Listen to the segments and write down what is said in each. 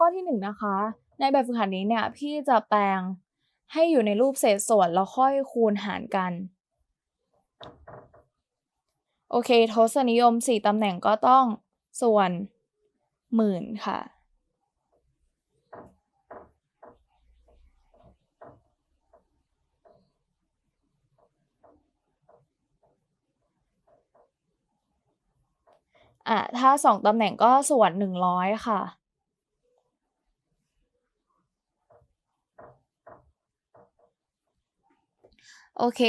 ข้อที่หนึ่งนะคะ ในแบบฝึกหัดนี้เนี่ยพี่จะแปลงให้อยู่ในรูปเศษส่วนแล้วค่อยคูณหารกัน โอเคทศนิยม 4ตำแหน่งก็ต้องส่วนหมื่นค่ะ อะ ถ้า 2ตำแหน่งก็ส่วน 100 ค่ะ โอเค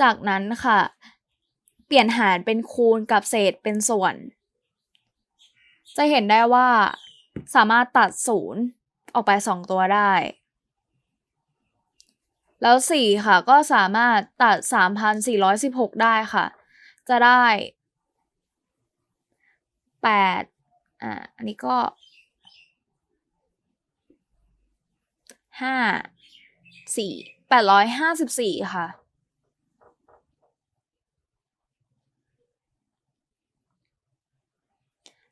จากนั้นค่ะ เปลี่ยนหารเป็นคูณกับเศษเป็นส่วน จะเห็นได้ว่าสามารถตัดศูนย์ออกไป 2 ตัวได้ แล้ว 4 ค่ะก็สามารถตัด 3,416 ได้ค่ะ จะได้ 8 อ่า อันนี้ก็ 5 4 854ค่ะ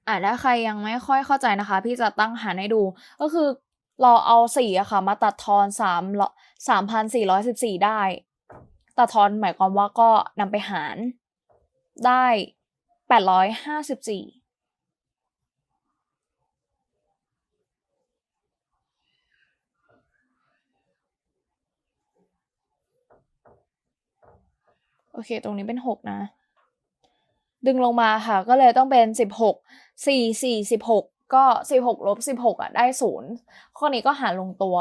อ่าถ้าใครยังไม่ค่อยเข้าใจนะคะ พี่จะตั้งหารให้ดู ก็คือเราเอา4อะค่ะ มาตัดทอน3 3,414ได้ ตัดทอนหมายความว่าก็นำไปหารได้854 โอเค ตรงนี้เป็นหกนะ ดึงลงมาค่ะ ก็เลยต้องเป็นสิบหกสี่สี่สิบหกก็สิบหกลบสิบหกอะได้ศูนย์ข้อนี้ก็หารลงตัว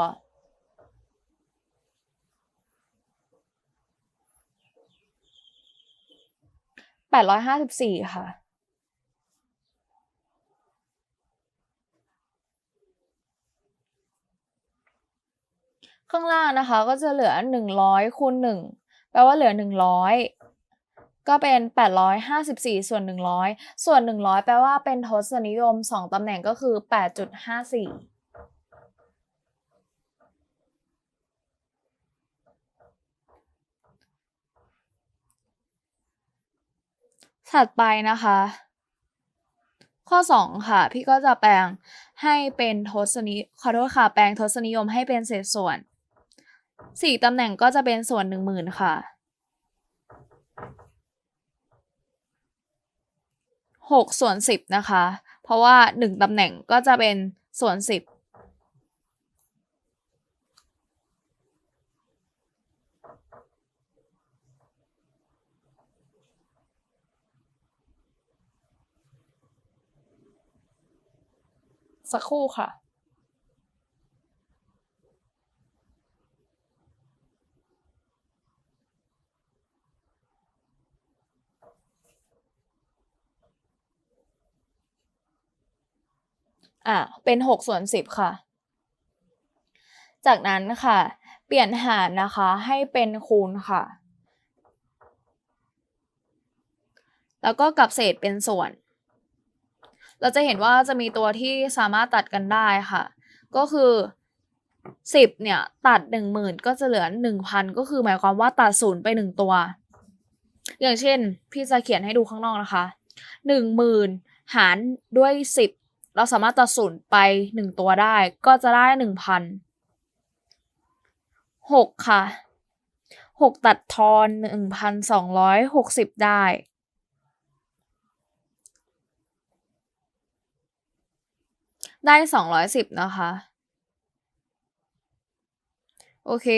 แปดร้อยห้าสิบสี่ค่ะข้างล่างนะคะก็จะเหลือหนึ่งร้อยคูณหนึ่ง แปลว่าเหลือ 100 ก็เป็น 854 ส่วน 100 ส่วน 100 แปลว่าเป็นทศนิยม 2ตำแหน่งก็คือ 8.54ถัดไปนะคะ ข้อ 2 ค่ะ พี่ก็จะแปลงให้เป็นทศนิขอโทษค่ะ แปลงทศนิยมให้เป็นเศษส่วน 4ตำแหน่งก็จะเป็นส่วน10,000ค่ะ6ส่วน10นะคะ เพราะว่า1ตำแหน่งก็จะเป็นส่วน10สักครู่ค่ะ อะเป็น6ส่วน10ค่ะ จากนั้นค่ะ เปลี่ยนหารนะคะให้เป็นคูณค่ะ แล้วก็กับเศษเป็นส่วน เราจะเห็นว่าจะมีตัวที่สามารถตัดกันได้ค่ะ ก็คือ10เนี่ยตัด10,000ก็จะเหลือ1,000ก็คือหมายความว่าตัดศูนย์ไป1ตัว อย่างเช่น พี่จะเขียนให้ดูข้างนอกนะคะ10,000หมื่นหารด้วย10 เราสามารถตัดศูนย์ไป1ตัวได้ ก็จะได้1,000 6ค่ะ6ตัดทอน1,260ได้ได้210นะคะ โอเค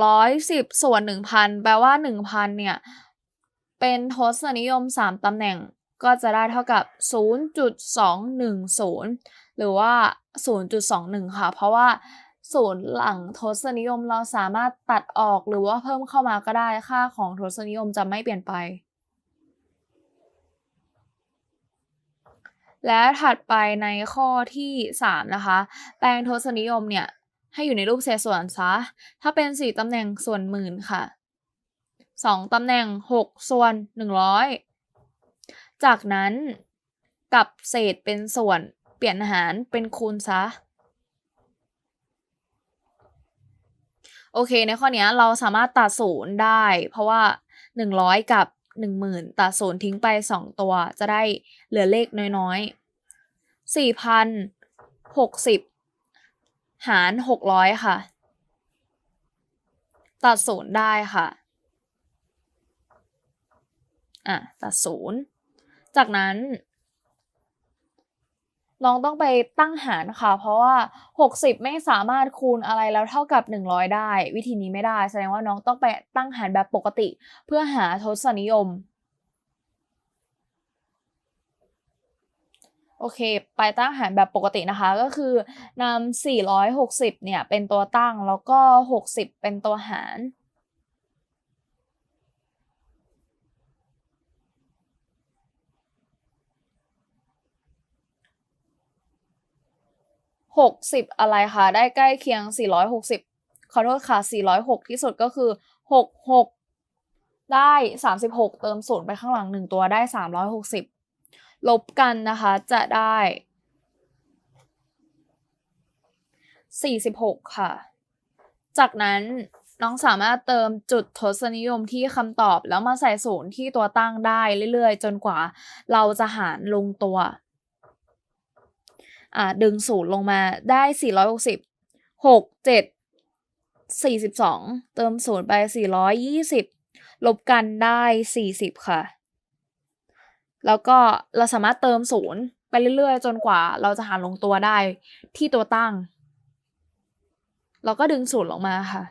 210ส่วน1,000แปลว่า1,000เนี่ย เป็นทศนิยม3ตำแหน่ง ก็จะได้เท่ากับ 0.210 หรือว่า 0.21 ค่ะ เพราะว่าศูนย์หลังทศนิยมเราสามารถตัดออกหรือว่าเพิ่มเข้ามาก็ได้ค่าของทศนิยมจะไม่เปลี่ยนไป และถัดไปในข้อที่ 3 นะคะ แปลงทศนิยมเนี่ยให้อยู่ในรูปเศษส่วนซะ ถ้าเป็น 4ตำแหน่งส่วนหมื่นค่ะ 2ตำแหน่ง 6 ส่วน 100 จากนั้นกับเศษเป็นส่วนเปลี่ยนหารเป็นคูณซะ โอเคในข้อนี้เราสามารถตัดศูนย์ได้ เพราะว่า 100 กับ 10,000 ตัดศูนย์ทิ้งไป 2 ตัว จะได้เหลือเลขน้อยๆ 4,000หกสิบหารหกร้อยค่ะ ตัดศูนย์ได้ค่ะ อะ ตัดศูนย์ จากนั้นน้องต้องไปตั้งหารค่ะ เพราะว่า 60 ไม่สามารถคูณอะไรแล้วเท่ากับ 100 ได้ วิธีนี้ไม่ได้ แสดงว่าน้องต้องไปตั้งหารแบบปกติ เพื่อหาทศนิยม โอเค ไปตั้งหารแบบปกตินะคะ ก็คือนำ460 เนี่ย เป็นตัวตั้งแล้วก็ 60 เป็นตัวหาร หกสิบอะไรคะได้ใกล้เคียงสี่ร้อยหกสิบขอโทษค่ะสี่ร้อยหกที่สุดก็คือหกหกได้สามสิบหกเติมศูนย์ไปข้างหลังหนึ่งตัวได้สามร้อยหกสิบลบกันนะคะจะได้สี่สิบหกค่ะ จากนั้นน้องสามารถเติมจุดทศนิยมที่คำตอบแล้วมาใส่ศูนย์ที่ตัวตั้งได้เรื่อยๆ จนกว่าเราจะหารลงตัว ดึงศูนย์ลงมาได้ 460 6 7 42 เติมศูนย์ไป 420 ลบกันได้ 40 ค่ะ แล้วก็เราสามารถเติมศูนย์ไปเรื่อยๆ จนกว่าเราจะหารลงตัวได้ที่ตัวตั้ง เราก็ดึงศูนย์ลงมาค่ะ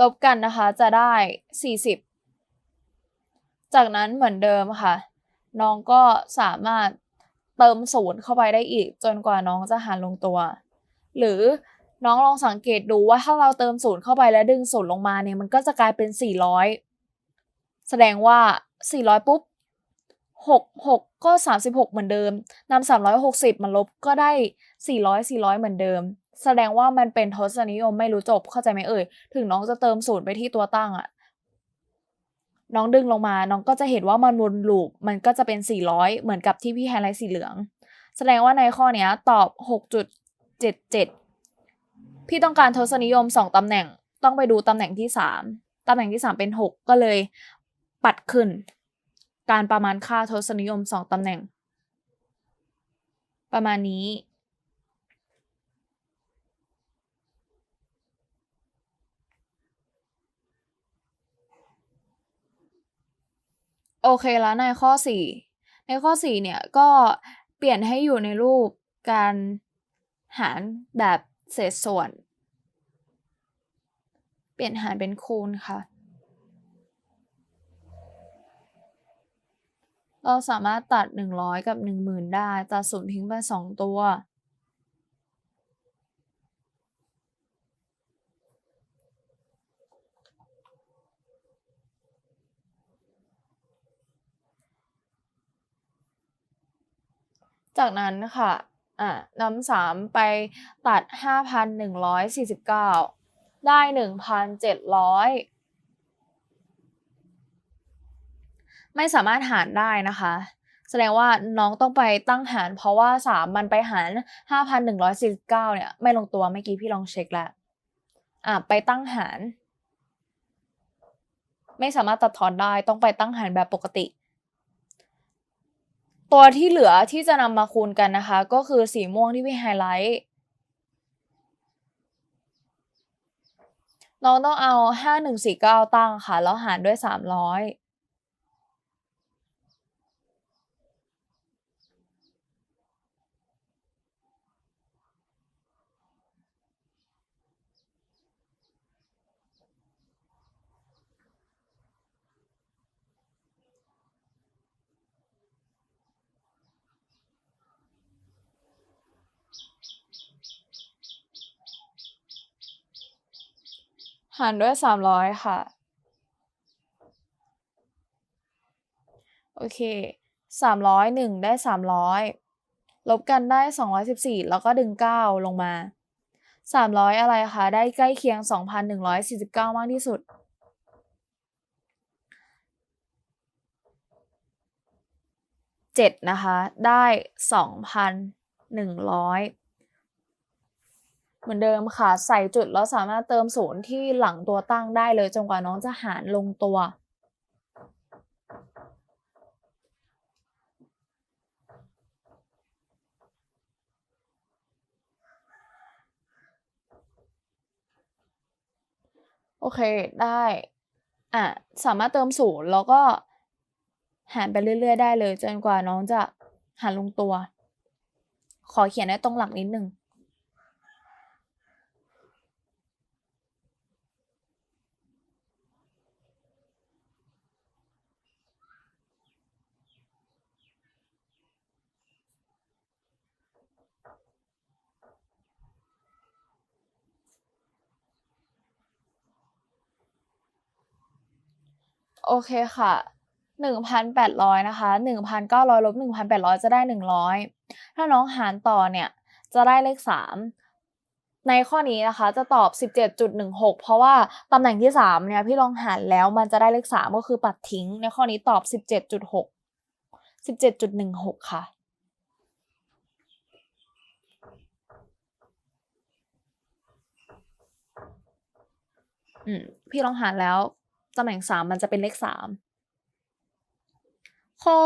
ลบกันนะคะจะได้ 40 จากนั้นเหมือนเดิมค่ะ น้องก็สามารถเติมศูนย์เข้าไปได้อีก จนกว่าน้องจะหารลงตัว หรือน้องลองสังเกตดูว่าถ้าเราเติมศูนย์เข้าไปแล้วดึงศูนย์ลงมาเนี่ยมันก็จะกลายเป็น 400 แสดงว่า 400 ปุ๊บ 6 6 ก็ 36 เหมือนเดิมนำ360 มาลบก็ได้ 400 400 เหมือนเดิม แสดงว่ามันเป็นทศนิยมไม่รู้จบเข้าใจไหมเอ่ย ถึงน้องจะเติมศูนย์ไปที่ตัวตั้งอะน้องดึงลงมา น้องก็จะเห็นว่ามันวนลูป มันก็จะเป็น 400 เหมือนกับที่พี่ไฮไลท์สีเหลือง แสดงว่าในข้อเนี้ยตอบ 6.77 พี่ต้องการทศนิยม 2ตำแหน่ง ต้องไปดูตำแหน่งที่ 3ตำแหน่งที่ 3 เป็น 6 ก็เลยปัดขึ้น การประมาณค่าทศนิยม 2ตำแหน่ง ประมาณนี้ โอเคแล้วในข้อ 4 ในข้อ 4 เนี่ยก็เปลี่ยนให้อยู่ในรูปการหารแบบเศษส่วน เปลี่ยนหารเป็นคูณค่ะ เราสามารถตัด 100 กับ 10,000 ได้ ตัดศูนย์ทิ้งไป 2 ตัว จากนั้นค่ะอะนำสามไปตัด 5,149 ได้ 1,700 ไม่สามารถหารได้นะคะ แสดงว่าน้องต้องไปตั้งหาร เพราะว่า 3 มันไปหาร 5,149 เนี่ย ไม่ลงตัวเมื่อกี้พี่ลองเช็คแล้วอะไปตั้งหาร ไม่สามารถตัดทอนได้ต้องไปตั้งหารแบบปกติ ตัวที่เหลือที่จะนำมาคูณกันนะคะ ก็คือสีม่วงที่พี่ไฮไลท์น้องต้องเอา 5149 ตั้งค่ะ แล้วหารด้วย 300 หารด้วยสามร้อยค่ะ โอเคสามร้อยหนึ่งได้สามร้อยลบกันได้สองร้อยสิบสี่แล้วก็ดึงเก้าลงมาสามร้อยอะไรคะ ได้ใกล้เคียงสองพันหนึ่งร้อยสี่สิบเก้ามากที่สุดเจ็ดนะคะ ได้สองพันหนึ่งร้อย เหมือนเดิมค่ะ ใส่จุดแล้วสามารถเติมศูนย์ที่หลังตัวตั้งได้เลยจนกว่าน้องจะหารลงตัว โอเคได้อะสามารถเติมศูนย์แล้วก็หารไปเรื่อย ๆ ได้เลย จนกว่าน้องจะหารลงตัว ขอเขียนให้ตรงหลักนิดนึง โอเคค่ะหนึ่งพันแปดร้อยนะคะหนึ่งพันเก้าร้อยลบหนึ่งพันแปดร้อยจะได้หนึ่งร้อยถ้าน้องหารต่อเนี่ยจะได้เลขสามในข้อนี้นะคะจะตอบสิบเจ็ดจุดหนึ่งหกเพราะว่าตำแหน่งที่สามเนี่ยพี่ลองหารแล้วมันจะได้เลขสามก็คือปัดทิ้ง ในข้อนี้ตอบสิบเจ็ดจุดหกสิบเจ็ดจุดหนึ่งหกค่ะอืมพี่ลองหารแล้ว ตำแหน่งสามมันจะเป็นเลขสามข้อ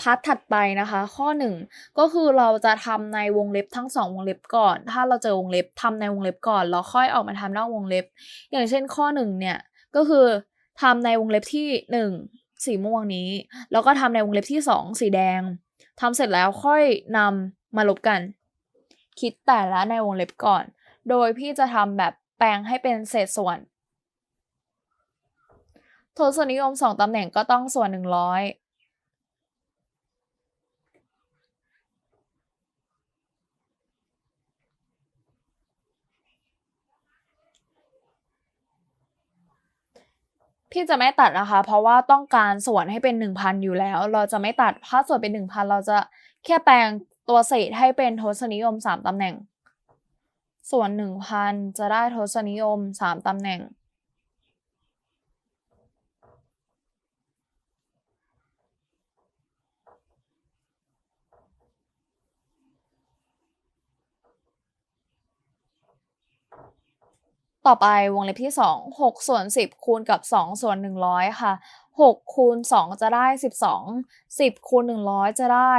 พาร์ทถัดไปนะคะ ข้อหนึ่งก็คือเราจะทำในวงเล็บทั้งสองวงเล็บก่อน ถ้าเราเจอวงเล็บทำในวงเล็บก่อนแล้วค่อยออกมาทำนอกวงเล็บ อย่างเช่นข้อหนึ่งเนี่ยก็คือทำในวงเล็บที่หนึ่งสีม่วงนี้ แล้วก็ทำในวงเล็บที่สองสีแดงทำเสร็จแล้วค่อยนำมาลบกัน คิดแต่ละในวงเล็บก่อน โดยพี่จะทำแบบแปลงให้เป็นเศษส่วน ทศนิยมสองตำแหน่งก็ต้องส่วนหนึ่งร้อยพี่จะไม่ตัดนะคะ เพราะว่าต้องการส่วนให้เป็นหนึ่งพันอยู่แล้ว เราจะไม่ตัดถ้าส่วนเป็นหนึ่งพันเราจะแค่แปลงตัวเศษให้เป็นทศนิยมสามตำแหน่ง ส่วนหนึ่งพันจะได้ทศนิยมสามตำแหน่ง ต่อไปวงเล็บที่ 2 6 ส่วน 10 คูณกับ 2 ส่วน 100 ค่ะ 6 คูณ 2 จะได้ 12 10 คูณ 100 จะได้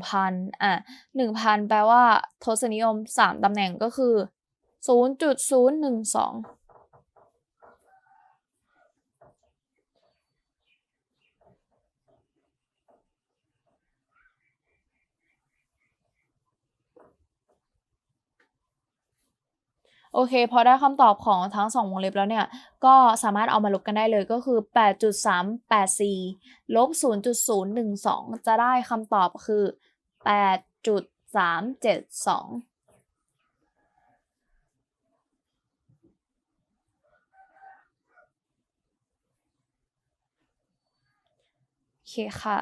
1,000 อะ 1,000 แปลว่าทศนิยม 3 ตำแหน่งก็คือ 0.012 โอเค พอได้คำตอบของทั้งสองวงเล็บแล้วเนี่ย ก็สามารถเอามาลบกันได้เลยก็คือ 8.384 ลบ 0.012 จะได้คำตอบคือ 8.372โอเคค่ะ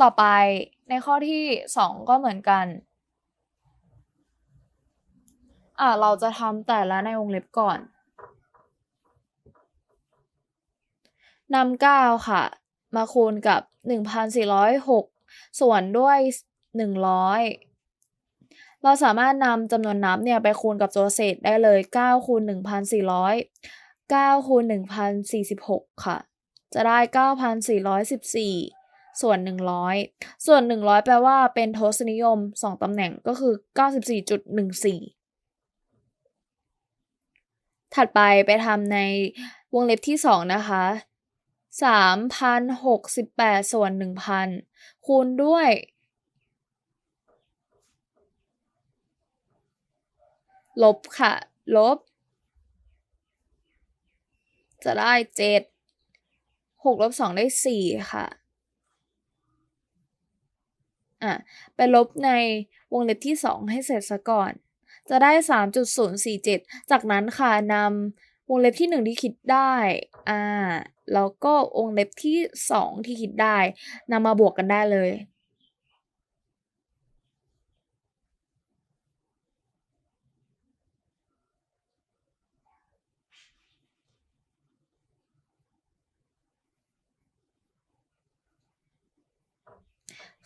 ต่อไปในข้อที่ 2 ก็เหมือนกัน่าเราจะทำแต่ละในวงเล็บก่อนนำ9ค่ะ มาคูณกับหนนึ่่งพัสีร้อยหกส่วนด้วยหนึ่งร้อยเราสามารถนำจำนวนนับเนี่ยไปคูณกับตัวเศษได้เลย9คูณหนึ่่งพันสีร้อยเคูณหนนึ่่งพัสสีิบหกค่ะ จะได้เก้้าพันสี่ร้อยสิบสี่ส่วน 100 ส่วน 100 แปลว่าเป็นทศนิยม 2 ตำแหน่งก็คือ 94.14 ถัดไปไปทำในวงเล็บที่สองนะคะสามพันหกสิบแปดส่วนหนึ่งพันคูณด้วย ลบค่ะ ลบ จะได้เจ็ดหกลบสองได้สี่ค่ะอะไปลบในวงเล็บที่สองให้เสร็จซะก่อน จะได้สามจุดศูนย์สี่เจ็ดจากนั้นค่ะนำวงเล็บที่หนึ่งที่คิดได้อ่าแล้วก็วงเล็บที่สองที่คิดได้นำมาบวกกันได้เลย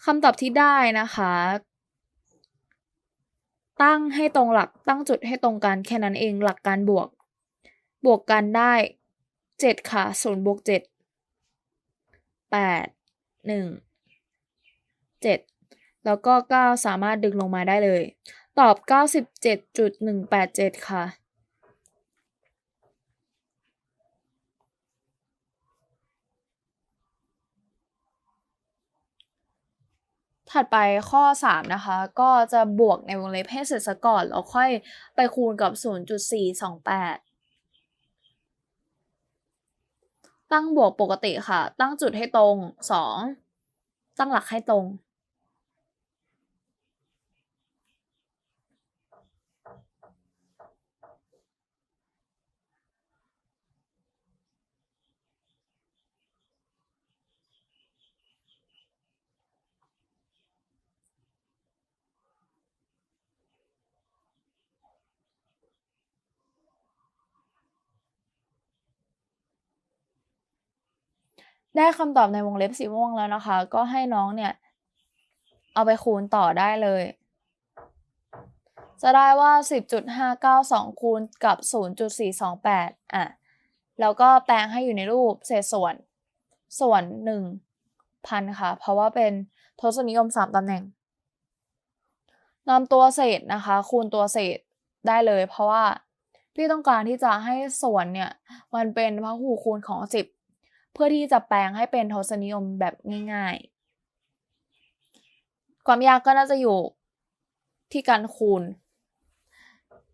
คำตอบที่ได้นะคะ ตั้งให้ตรงหลักตั้งจุดให้ตรงกันแค่นั้นเองหลักการบวก บวกกันได้เจ็ดค่ะศูนย์บวกเจ็ดแปดหนึ่งเจ็ดแล้วก็เก้าสามารถดึงลงมาได้เลย ตอบเก้าสิบเจ็ดจุดหนึ่งแปดเจ็ดค่ะ ถัดไปข้อ 3 นะคะ ก็จะบวกในวงเล็บให้เสร็จซะก่อน แล้วค่อยไปคูณกับ 0.428ตั้งบวกปกติค่ะ ตั้งจุดให้ตรง 2 ตั้งหลักให้ตรง ได้คำตอบในวงเล็บสีม่วงแล้วนะคะ ก็ให้น้องเนี่ยเอาไปคูณต่อได้เลย จะได้ว่า 10.592 คูณกับ 0.428 อะ แล้วก็แปลงให้อยู่ในรูปเศษส่วน ส่วน 1,000 ค่ะ เพราะว่าเป็นทศนิยม 3ตำแหน่งนำตัวเศษนะคะ คูณตัวเศษได้เลย เพราะว่าพี่ต้องการที่จะให้ส่วนเนี่ย มันเป็นพหูคูณของ 10 เพื่อที่จะแปลงให้เป็นทศนิยมแบบง่ายๆ ความยากก็น่าจะอยู่ที่การคูณ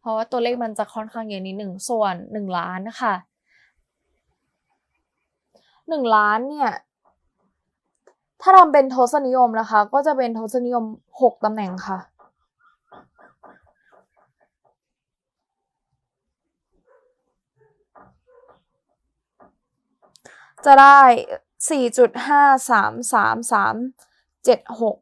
เพราะว่าตัวเลขมันจะค่อนข้างเยอะนิดหนึ่งส่วนหนึ่งล้านนะคะหนึ่งล้านเนี่ยถ้าทำเป็นทศนิยมนะคะ ก็จะเป็นทศนิยมหกตำแหน่งค่ะ จะได้สี่จุดห้าสามสามสามเจ็ดหก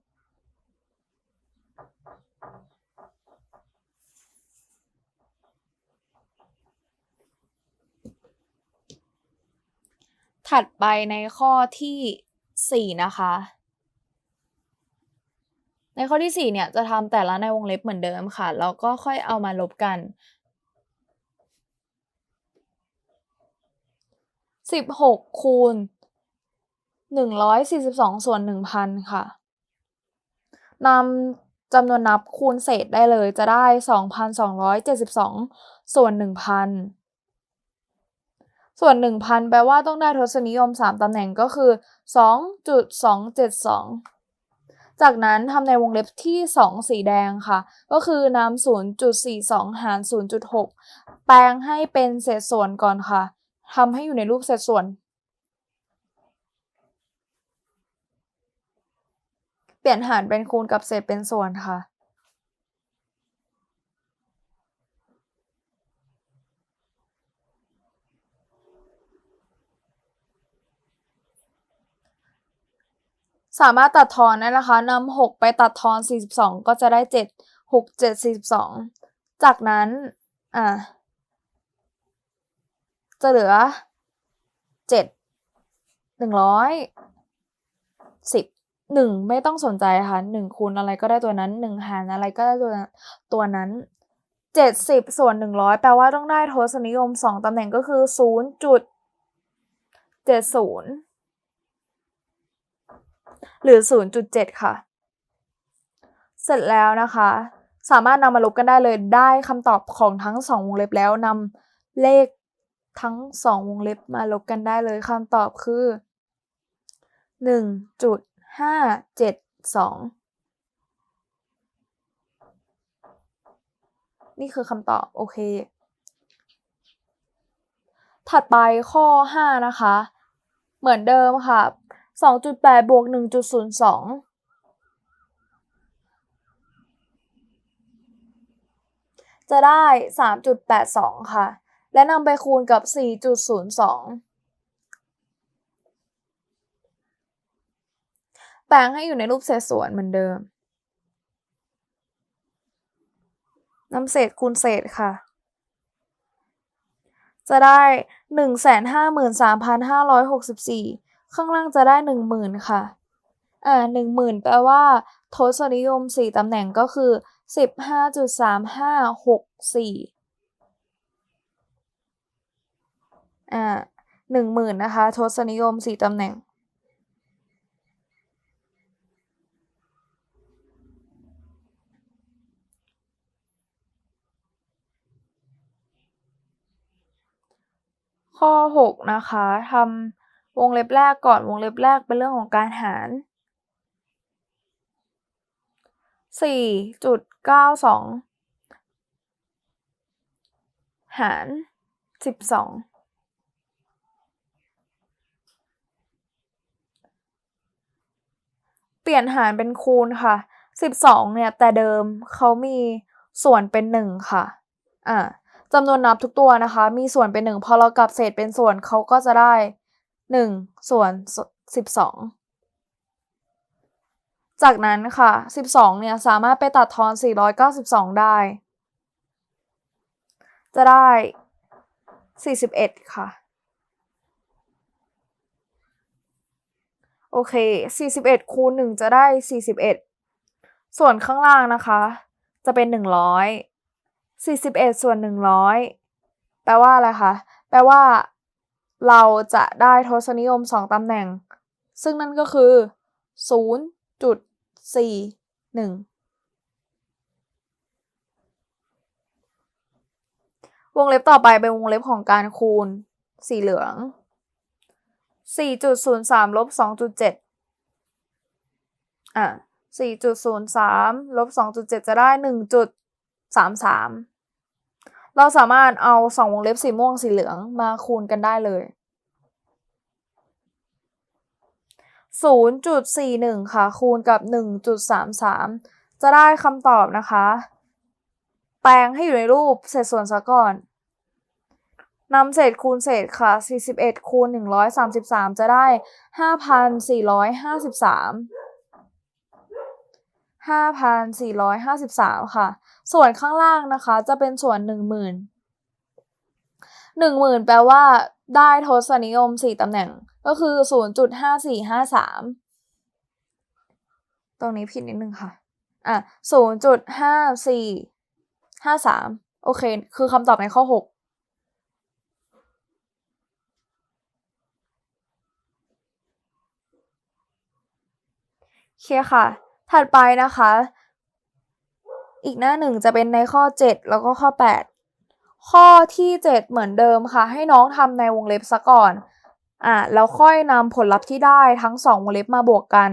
ถัดไปในข้อที่สี่นะคะ ในข้อที่สี่เนี่ยจะทำแต่ละในวงเล็บเหมือนเดิมค่ะ แล้วก็ค่อยเอามาลบกัน สิบหกคูณหนึ่งร้อยสี่สิบสองส่วนหนึ่งพันค่ะนำจำนวนนับคูณเศษได้เลยจะได้สองพันสองร้อยเจ็ดสิบสองส่วนหนึ่งพันส่วนหนึ่งพันแปลว่าต้องได้ทศนิยมสามตำแหน่งก็คือสองจุดสองเจ็ดสองจากนั้นทำในวงเล็บที่สองสีแดงค่ะ ก็คือนำศูนย์จุดสี่สองหารศูนย์จุดหกแปลงให้เป็นเศษส่วนก่อนค่ะ ทำให้อยู่ในรูปเศษส่วน เปลี่ยนหารเป็นคูณกับเศษเป็นส่วนค่ะ สามารถตัดทอนได้นะคะนำหกไปตัดทอน 42 ก็จะได้ 7 6 7 42 จากนั้น อ่า จะเหลือ7 100 10 1ไม่ต้องสนใจค่ะ1คูณอะไรก็ได้ตัวนั้น1หารอะไรก็ได้ตัวตัวนั้น70ส่วน100แปลว่าต้องได้ทศนิยม2ตำแหน่งก็คือ0.70หรือ0.7ค่ะ เสร็จแล้วนะคะ สามารถนำมาลบกันได้เลยได้คำตอบของทั้ง2วงเล็บแล้วนำเลข ทั้ง 2 วงเล็บมาลบกันได้เลยคำตอบคือ 1.572 นี่คือคำตอบ โอเค ถัดไปข้อ 5 นะคะ เหมือนเดิมค่ะ 2.8 บวก 1.02จะได้ 3.82 ค่ะ และนำไปคูณกับ 4.02แปลงให้อยู่ในรูปเศษส่วนเหมือนเดิมนำเศษคูณเศษค่ะ จะได้ 153,564 ข้างล่างจะได้ 10,000 ค่ะ อ่า 10,000 แปลว่า ทศนิยม 4 ตำแหน่งก็คือ 15.3564 หนึ่งหมื่นนะคะ ทศนิยมสี่ตำแหน่ง ข้อ 6 นะคะทำวงเล็บแรกก่อนวงเล็บแรกเป็นเรื่องของการหาร 4.92 หาร 12 เปลี่ยนหารเป็นคูณค่ะสิบสองเนี่ย แต่เดิมเขามีส่วนเป็นหนึ่งค่ะ อ่าจำนวนนับทุกตัวนะคะ มีส่วนเป็นหนึ่งพอเรากลับเศษเป็นส่วนเขาก็จะได้หนึ่งส่วนสิบสองจากนั้นค่ะสิบสองเนี่ย สามารถไปตัดทอนสี่ร้อยเก้าสิบสองได้ จะได้สี่สิบเอ็ดค่ะ โอเคสี่สิบเอ็ดคูณหนึ่งจะได้สี่สิบเอ็ดส่วนข้างล่างนะคะ จะเป็นหนึ่งร้อยสี่สิบเอ็ดส่วนหนึ่งร้อยแปลว่าอะไรคะ แปลว่า เราจะได้ทศนิยมสองตำแหน่ง ซึ่งนั่นก็คือศูนย์จุดสี่หนึ่งวงเล็บต่อไปเป็นวงเล็บของการคูณ สีเหลือง สี่จุดศูนย์สามลบสองจุดเจ็ดอะสี่จุดศูนย์สามลบสองจุดเจ็ดจะได้หนึ่งจุดสามสามเราสามารถเอาสองวงเล็บสีม่วงสีเหลืองมาคูณกันได้เลย0.41ค่ะ คูณกับ1.33จะได้คำตอบนะคะ แปลงให้อยู่ในรูปเศษส่วนซะก่อน นำเศษคูณเศษค่ะ 41 คูณ 133 จะได้ 5,453 5,453 ค่ะ ส่วนข้างล่างนะคะจะเป็นส่วน 10,000 10,000 แปลว่าได้ทศนิยม 4ตำแหน่งก็คือ 0.5453 ตรงนี้ผิดนิดนึงค่ะ อะ 0.5453 โอเค คือคำตอบในข้อ 6 เคค่ะ ถัดไปนะคะ อีกหน้าหนึ่งจะเป็นในข้อ 7 แล้วก็ข้อ 8 ข้อที่ 7 เหมือนเดิมค่ะ ให้น้องทำในวงเล็บซะก่อนอะแล้วค่อยนำผลลัพธ์ที่ได้ทั้งสองวงเล็บมาบวกกัน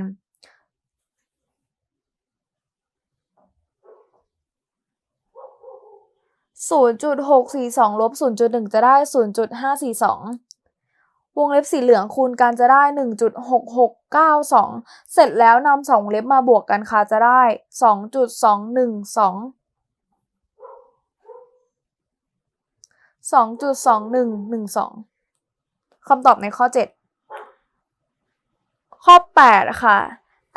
0.642ลบ0.1 จะได้ 0.542 วงเล็บสีเหลืองคูณกันจะได้ 1.6692 เสร็จแล้วนำสองเล็บมาบวกกันค่ะจะได้ 2.212 2.2112 คำตอบในข้อ 7 ข้อ 8 ค่ะ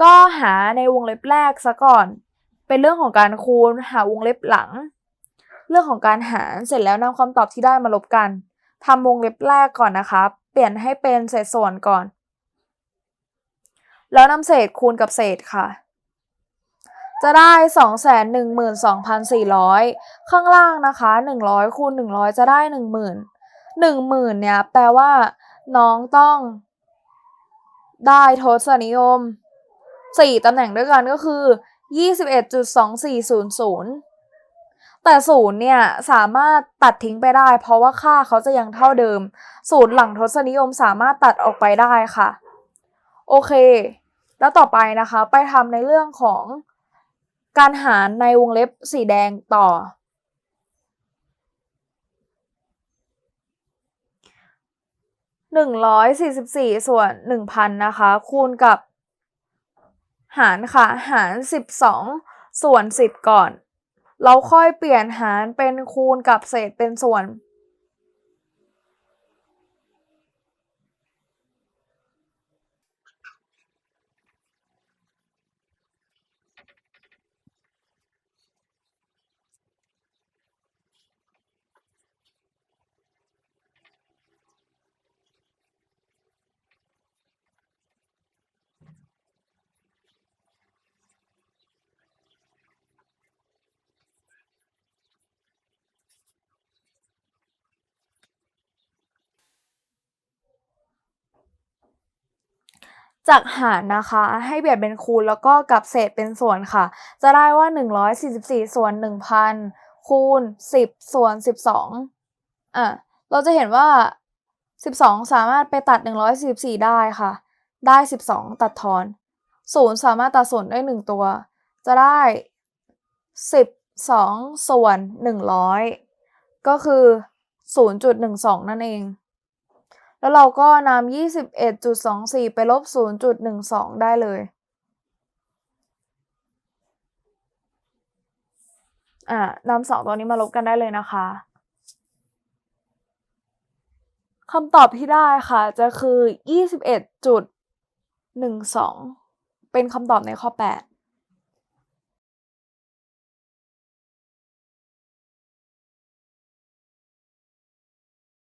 ก็หาในวงเล็บแรกซะก่อน เป็นเรื่องของการคูณหาวงเล็บหลัง เรื่องของการหารเสร็จแล้วนำคำตอบที่ได้มาลบกันทำวงเล็บแรกก่อนนะคะเปลี่ยนให้เป็นเศษส่วนก่อน แล้วนำเศษคูณกับเศษค่ะ จะได้ 212,400 ข้างล่างนะคะ 100คูณ100 จะได้ 10,000 10,000เนี่ยแปลว่า น้องต้องได้ทศนิยม 4ตำแหน่งด้วยกันก็คือ 21.2400 แต่ศูนย์เนี่ยสามารถตัดทิ้งไปได้ เพราะว่าค่าเขาจะยังเท่าเดิม ศูนย์หลังทศนิยมสามารถตัดออกไปได้ค่ะ โอเค แล้วต่อไปนะคะไปทำในเรื่องของการหารในวงเล็บสีแดงต่อ 144 ส่วน 1,000 นะคะ คูณกับ หารค่ะ หาร 12 ส่วน 10 ก่อน เราค่อยเปลี่ยนหารเป็นคูณกับเศษเป็นส่วน จากหารนะคะ ให้เบียดเป็นคูณแล้วก็กลับเศษเป็นส่วนค่ะ จะได้ว่า 144 ส่วน 1,000 คูณ 10 ส่วน 12อะเราจะเห็นว่า 12 สามารถไปตัด 144 ได้ค่ะ ได้ 12 ตัดทอน 0 สามารถตัดส่วนได้ 1 ตัว จะได้ 12 ส่วน 100 ก็คือ 0.12 นั่นเอง แล้วเราก็นำ21.24 ไปลบ 0.12 ได้เลย อ่านำสองตัวนี้มาลบกันได้เลยนะคะคำตอบที่ได้ค่ะจะคือ 21.12 เป็นคำตอบในข้อ 8